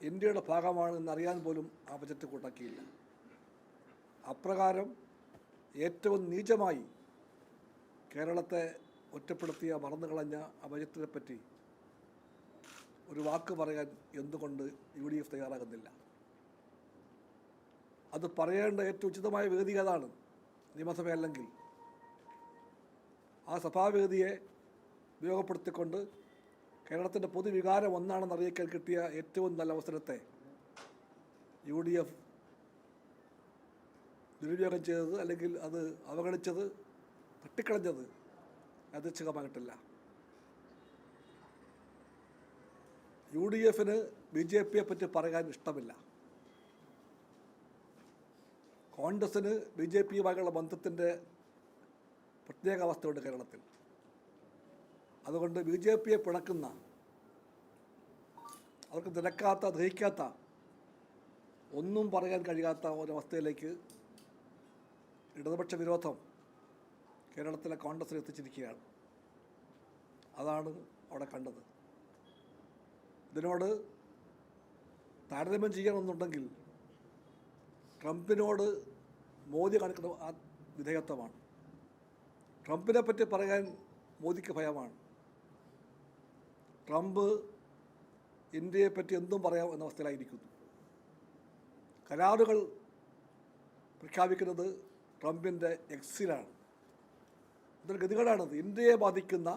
ഇന്ത്യയുടെ ഭാഗമാണെന്ന് എന്നറിയാൻ പോലും ആ ബജറ്റ് കൂട്ടാക്കിയില്ല അപ്രകാരം ഏറ്റവും നീചമായി കേരളത്തെ ഒറ്റപ്പെടുത്തിയ മറന്നു കളഞ്ഞ ആ ബജറ്റിനെ പറ്റി ഒരു വാക്ക് പറയാൻ എന്തുകൊണ്ട് യു ഡി എഫ് തയ്യാറാകുന്നില്ല? അത് പറയേണ്ട ഏറ്റവും ഉചിതമായ വേദി അതാണ് നിയമസഭയല്ലെങ്കിൽ ആ സഭാവേദിയെ ഉപയോഗപ്പെടുത്തിക്കൊണ്ട് കേരളത്തിന്റെ പൊതുവികാരം ഒന്നാണെന്ന് അറിയിക്കാൻ കിട്ടിയ ഏറ്റവും നല്ല അവസരത്തെ യു ഡി എഫ് ദുരുപയോഗം ചെയ്തത് അല്ലെങ്കിൽ അത് അവഗണിച്ചത് തട്ടിക്കളഞ്ഞത് യാദൃച്ഛികമായിട്ടില്ല. യു ഡി എഫിന് ബി ജെ പിയെ പറ്റി പറയാൻ ഇഷ്ടമില്ല. കോൺഗ്രസ്സിന് ബി ജെ പിയുമായുള്ള ബന്ധത്തിന്റെ പ്രത്യേക അവസ്ഥയുണ്ട് കേരളത്തിൽ. അതുകൊണ്ട് ബി ജെ പിയെ പിണക്കുന്ന അവർക്ക് തിരക്കാത്ത ദഹിക്കാത്ത ഒന്നും പറയാൻ കഴിയാത്ത ഒരവസ്ഥയിലേക്ക് ഇടതുപക്ഷ വിരോധം കേരളത്തിലെ കോൺഗ്രസ്സിൽ എത്തിച്ചിരിക്കുകയാണ്. അതാണ് അവിടെ കണ്ടത്. ഇതിനോട് താരതമ്യം ചെയ്യണമെന്നുണ്ടെങ്കിൽ ട്രംപിനോട് മോദി കാണിക്കുന്ന ആ വിധേയത്വമാണ്. ട്രംപിനെ പറ്റി പറയാൻ മോദിക്ക് ഭയമാണ്. ട്രംപ് ഇന്ത്യയെ പറ്റി എന്തും പറയാം എന്ന അവസ്ഥയിലായിരിക്കുന്നു. കരാറുകൾ പ്രഖ്യാപിക്കുന്നത് ട്രംപിന്റെ എക്സിലാണ് ഇതൊരു ഗതികേടാണത്? ഇന്ത്യയെ ബാധിക്കുന്ന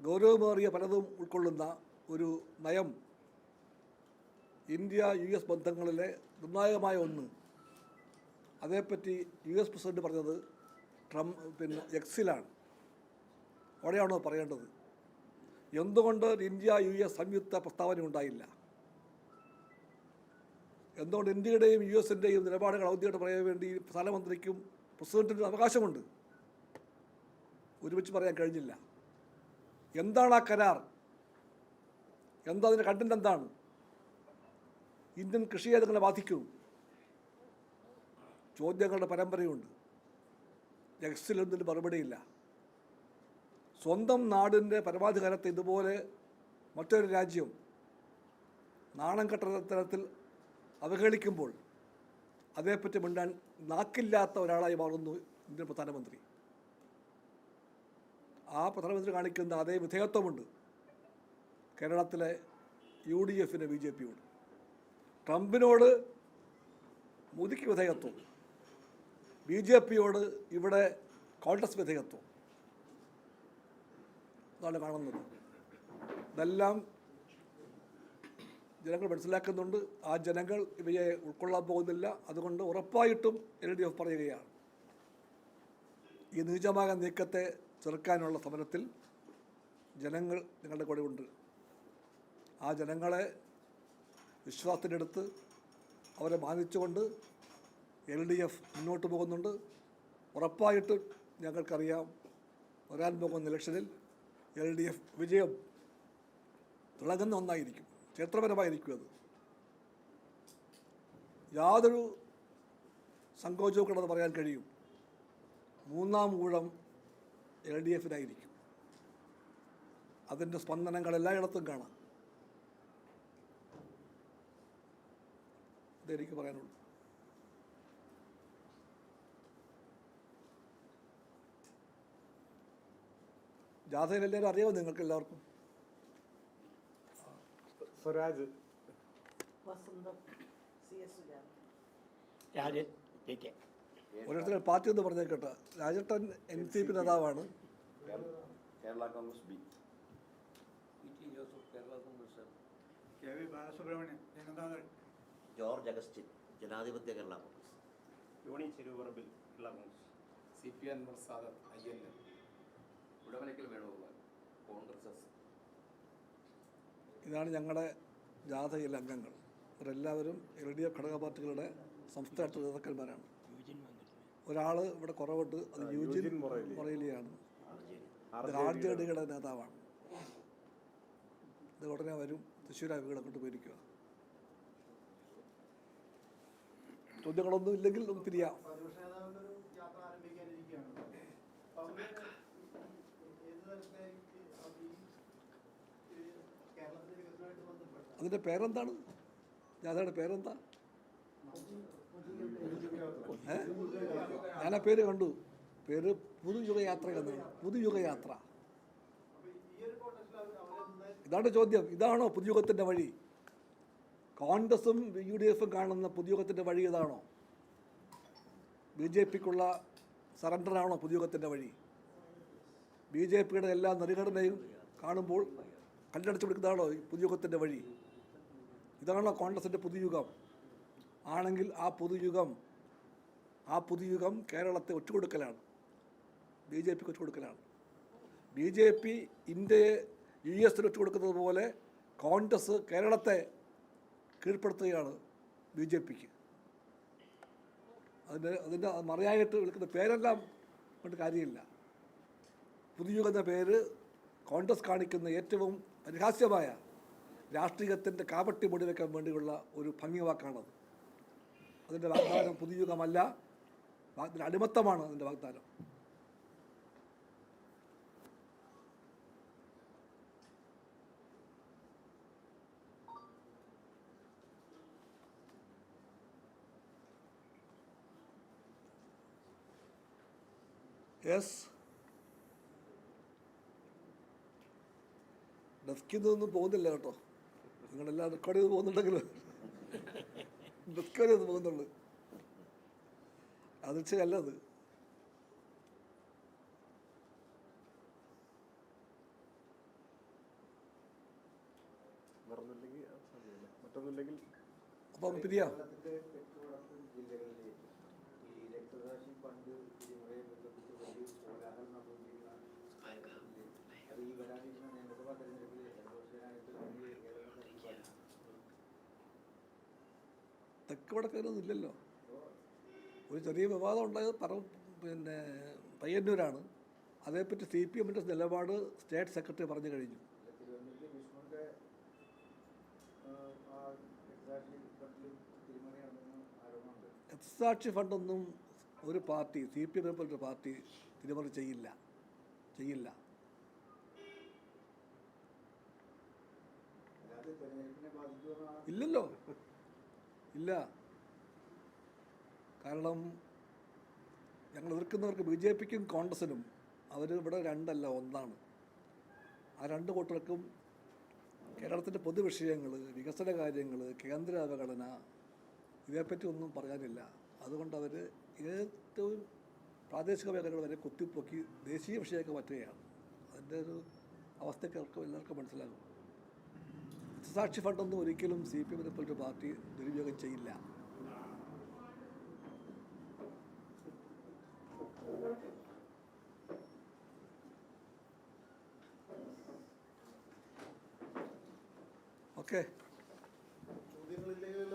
ഗൗരവമേറിയ പലതും ഉൾക്കൊള്ളുന്ന ഒരു നയം ഇന്ത്യ യു എസ് ബന്ധങ്ങളിലെ നിർണായകമായ ഒന്ന്. അതേപ്പറ്റി യു എസ് പ്രസിഡന്റ് പറഞ്ഞത് ട്രംപ് പിന്നെ എക്സിലാണ് അവിടെയാണോ പറയേണ്ടത്? എന്തുകൊണ്ട് ഇന്ത്യ യു എസ് സംയുക്ത പ്രസ്താവന ഉണ്ടായില്ല? എന്തുകൊണ്ട് ഇന്ത്യയുടെയും യു എസിന്റെയും നിലപാടുകൾ ഔദ്യോഗികമായിട്ട് പറയാൻ വേണ്ടി പ്രധാനമന്ത്രിക്കും പ്രസിഡന്റിനും അവകാശമുണ്ട്? ഒരുമിച്ച് പറയാൻ കഴിഞ്ഞില്ല. എന്താണ് ആ കരാർ? എന്താ അതിന്റെ കണ്ടന്റ് എന്താണ്? ഇന്ത്യൻ കൃഷിയെ അതുങ്ങളെ ബാധിക്കും. ചോദ്യങ്ങളുടെ പരമ്പരയുണ്ട്. എക്സിലൊന്നിന് മറുപടിയില്ല? സ്വന്തം നാടിന്റെ പരമാധികാരത്തെ ഇതുപോലെ മറ്റൊരു രാജ്യം നാണം കെട്ട തരത്തിൽ അവഹേളിക്കുമ്പോൾ അതേപ്പറ്റി മിണ്ടാൻ നാക്കില്ലാത്ത ഒരാളായി മാറുന്നു ഇന്ത്യൻ പ്രധാനമന്ത്രി. ആ പ്രധാനമന്ത്രി കാണിക്കുന്ന അതേ വിധേയത്വമുണ്ട് കേരളത്തിലെ യു ഡി എഫിന് ബി ജെ പിയോട്. ട്രംപിനോട് മോദിക്ക് വിധേയത്വം. ബി ജെ പിയോട് ഇവിടെ കോൺഗ്രസ് വിധേയത്വം. അതാണ് കാണുന്നത് ഇതെല്ലാം ജനങ്ങൾ മനസ്സിലാക്കുന്നുണ്ട്. ആ ജനങ്ങൾ ഇവയെ ഉൾക്കൊള്ളാൻ പോകുന്നില്ല. അതുകൊണ്ട് ഉറപ്പായിട്ടും എൽ ഡി എഫ് പറയുകയാണ്. ഈ നീചമായ നീക്കത്തെ ചെറുക്കാനുള്ള സമരത്തിൽ ജനങ്ങൾ നിങ്ങളുടെ കൂടെ ഉണ്ട്. ആ ജനങ്ങളെ വിശ്വാസത്തിനെടുത്ത് അവരെ മാനിച്ചുകൊണ്ട് എൽ ഡി എഫ് മുന്നോട്ട് പോകുന്നുണ്ട്. ഉറപ്പായിട്ടും ഞങ്ങൾക്കറിയാം. വരാൻ പോകുന്ന ഇലക്ഷനിൽ എൽ ഡി എഫ് വിജയം തിളങ്ങുന്ന ഒന്നായിരിക്കും. ചരിത്രപരമായിരിക്കും അത്. യാതൊരു സങ്കോചവും കിടന്ന് പറയാൻ കഴിയും. മൂന്നാം ഊഴം എൽ ഡി എഫിനായിരിക്കും. അതിന്റെ സ്പന്ദനങ്ങൾ എല്ലായിടത്തും കാണാം. ഇതെനിക്ക് പറയാനുള്ളൂ. ജാഥയിൽ എല്ലാവരും അറിയാമോ നിങ്ങൾക്ക് എല്ലാവർക്കും സ്വരാജ് ഓരോരുത്തർ പാർട്ടി എന്ന് പറഞ്ഞേക്കട്ടെ. രാജട്ടൻ എൻ സി പി നേതാവാണ്. Kerala Congress B. K V Balasubramanian Janata Dal. George Augustine ജനാധിപത്യ Kerala Congress. Johnny Kerala Congress. C P N Sadath I N L. ഇതാണ് ഞങ്ങളുടെ ജാഥയിലെ അംഗങ്ങൾ. ഇവരെല്ലാവരും എൽ ഡി എഫ് ഘടക പാർട്ടികളുടെ സംസ്ഥാന നേതാക്കന്മാരാണ്. ഒരാൾ ഇവിടെ കുറവുണ്ട് അത് യൂജിൻ യൂജിൻ മൊറേലി. മൊറേലിയാണ്. ആർ ജെ ഡിയുടെ നേതാവാണ്. ഇത് ഉടനെ വരും. തൃശ്ശൂർ കൊണ്ട് പോയിരിക്കുക ചോദ്യങ്ങളൊന്നും ഇല്ലെങ്കിൽ നമുക്ക് പിരിയാം പ്രതിപക്ഷ നേതാവിന്റെ ഒരു യാത്ര ആരംഭിക്കാനിരിക്കുകയാണ് അപ്പൊ അവർ ഏത് തരത്തിലേക്ക് ഈ ഈ കേരളത്തിലെ വികസനമായിട്ട് ബന്ധപ്പെട്ട് അതിന്റെ പേരെന്താണ്? ജാഥയുടെ പേരെന്താ? ഏ? ഞാൻ ആ പേര് കണ്ടു. പേര് പുതുയുഗയാത്ര എന്നാണ് പുതുയുഗയാത്ര. ഇതാണ് ചോദ്യം. ഇതാണോ പുതുയുഗത്തിന്റെ വഴി? കോൺഗ്രസും യു ഡി എഫും കാണുന്ന പുതുയുഗത്തിന്റെ വഴി ഇതാണോ? ബി ജെ പിക്കുള്ള സറണ്ടറാണോ പുതുയുഗത്തിന്റെ വഴി? ബി ജെ പിയുടെ എല്ലാ നെറിഘടനയും കാണുമ്പോൾ കല്ലടച്ചു കൊടുക്കുന്നതാണോ പുതുയുഗത്തിന്റെ വഴി? ഇതാണോ കോൺഗ്രസിന്റെ പുതുയുഗം? ആണെങ്കിൽ ആ പുതുയുഗം ആ പുതുയുഗം കേരളത്തെ ഒറ്റുകൊടുക്കലാണ്. ബി ജെ പിക്ക് ഒറ്റുകൊടുക്കലാണ്. ബി ജെ പി ഇന്ത്യയെ യു എസിന് ഒറ്റുകൊടുക്കുന്നത് പോലെ കോൺഗ്രസ് കേരളത്തെ കീഴ്പ്പെടുത്തുകയാണ് ബി ജെ പിക്ക്. അതിന്റെ അതിന്റെ മറയായിട്ട് വിളിക്കുന്ന പേരെല്ലാം കൊണ്ട് കാര്യമില്ല. പുതുയുഗം എന്ന പേര് കോൺഗ്രസ് കാണിക്കുന്ന ഏറ്റവും പരിഹാസ്യമായ രാഷ്ട്രീയത്തിന്റെ കാപട്ടി മുടി വെക്കാൻ വേണ്ടിയുള്ള ഒരു ഭംഗി വാക്കാണത് അതിന്റെ വാഗ്ദാനം പുതുയുഗമല്ല അതിന്റെ അടിമത്തമാണ് അതിന്റെ വാഗ്ദാനം. യെസ്. ഡെസ്കിൽ നിന്നൊന്നും പോകുന്നില്ല കേട്ടോ. നിങ്ങളെല്ലാം റെക്കോർഡ് ചെയ്ത് പോകുന്നുണ്ടെങ്കിൽ റെക്കോർഡ് ചെയ്ത് പോകുന്നുള്ളു. അത് ശരിയല്ല അത് അപ്പം പിരിയാ ഈ തിരിമറിയെ ബന്ധപ്പെട്ട് വലിയ കോലാഹലം നടന്നുകൊണ്ടിരിക്കുന്നതാണ് അത് ഈ വരാനിരിക്കുന്ന നിയമസഭാ തെരഞ്ഞെടുപ്പിൽ ഇടതുപക്ഷനായിട്ട് വലിയ കേരളത്തെ ബാധിക്കും. തെക്ക് വടക്കൊന്നും ഇല്ലല്ലോ. ഒരു ചെറിയ വിവാദം ഉണ്ടായത് പറ പിന്നെ പയ്യന്നൂരാണ്. അതേപ്പറ്റി സി പി എമ്മിന്റെ നിലപാട് സ്റ്റേറ്റ് സെക്രട്ടറി പറഞ്ഞു കഴിഞ്ഞു. രക്തസാക്ഷി ഫണ്ടൊന്നും ഒരു പാർട്ടി സി പി എമ്മിനെ പോലൊരു പാർട്ടി തിരുമറി ചെയ്യില്ല. ചെയ്യില്ല. ഇല്ലല്ലോ. ഇല്ല. കാരണം ഞങ്ങൾ എതിർക്കുന്നവർക്ക് ബി ജെ പിക്കും കോൺഗ്രസിനും അവർ ഇവിടെ രണ്ടല്ല ഒന്നാണ്. ആ രണ്ട് കൂട്ടർക്കും കേരളത്തിന്റെ പൊതുവിഷയങ്ങൾ വികസന കാര്യങ്ങൾ കേന്ദ്ര അവഗണന ഇതേപ്പറ്റി ഒന്നും പറയാനില്ല. അതുകൊണ്ട് അവർ ഏറ്റവും പ്രാദേശിക മേഖലകൾ വരെ കുത്തിപ്പൊക്കി ദേശീയ വിഷയമൊക്കെ മാറ്റുകയാണ്. അതിന്റെ ഒരു അവസ്ഥയ്ക്ക് എല്ലാവർക്കും മനസ്സിലാകും. സാക്ഷി ഫണ്ടൊന്നും ഒരിക്കലും സി പി എമ്മിനെ പോലൊരു പാർട്ടി ദുരുപയോഗം ചെയ്യില്ല. ഓക്കെ. ചോദ്യങ്ങളില്ലെങ്കിൽ